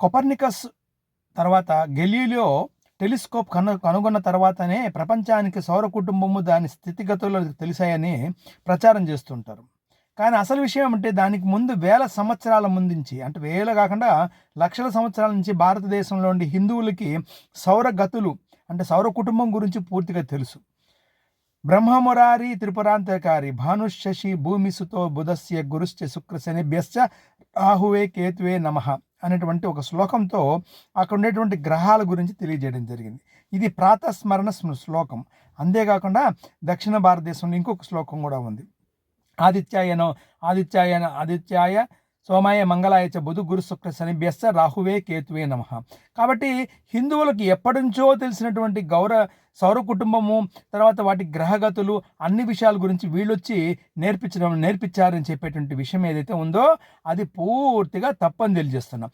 Copernicus తర్వాత Galileo telescope కను కనుగొన్న తర్వాతనే ప్రపంచానికి సౌర కుటుంబము దాని స్థితిగతులు తెలిసాయని ప్రచారం చేస్తుంటారు. కానీ అసలు విషయం అంటే దానికి ముందు వేల సంవత్సరాల ముందుంచి అంటే వేల కాకుండా లక్షల సంవత్సరాల నుంచి భారతదేశంలో ఉండి హిందువులకి సౌర గతులు అంటే సౌర కుటుంబం గురించి పూర్తిగా తెలుసు. బ్రహ్మమురారి త్రిపురాంతకారి భానుశశి భూమిసుతో బుధస్య గురుశ్చ శుక్రశనిభ్యశ్చ రాహువే కేతువే నమః. అనేటువంటి ఒక శ్లోకంతో అక్కడ ఉండేటువంటి గ్రహాల గురించి తెలియజేయడం జరిగింది. ఇది ప్రాతస్మరణ శ్లోకం. అంతేకాకుండా దక్షిణ భారతదేశంలో ఇంకొక శ్లోకం కూడా ఉంది. ఆదిత్యాయనో ఆదిత్యాయన ఆదిత్యాయ సోమాయ మంగళాయ చ బుధు గురు శుక్ర శనిభ్యస్స రాహువే కేతువే నమ. కాబట్టి హిందువులకు ఎప్పటి నుంచో తెలిసినటువంటి గౌర సౌర కుటుంబము తర్వాత వాటి గ్రహగతులు అన్ని విషయాల గురించి వీళ్ళొచ్చి నేర్పించడం నేర్పించారని చెప్పేటువంటి విషయం ఏదైతే ఉందో అది పూర్తిగా తప్పని తెలియజేస్తున్నాం.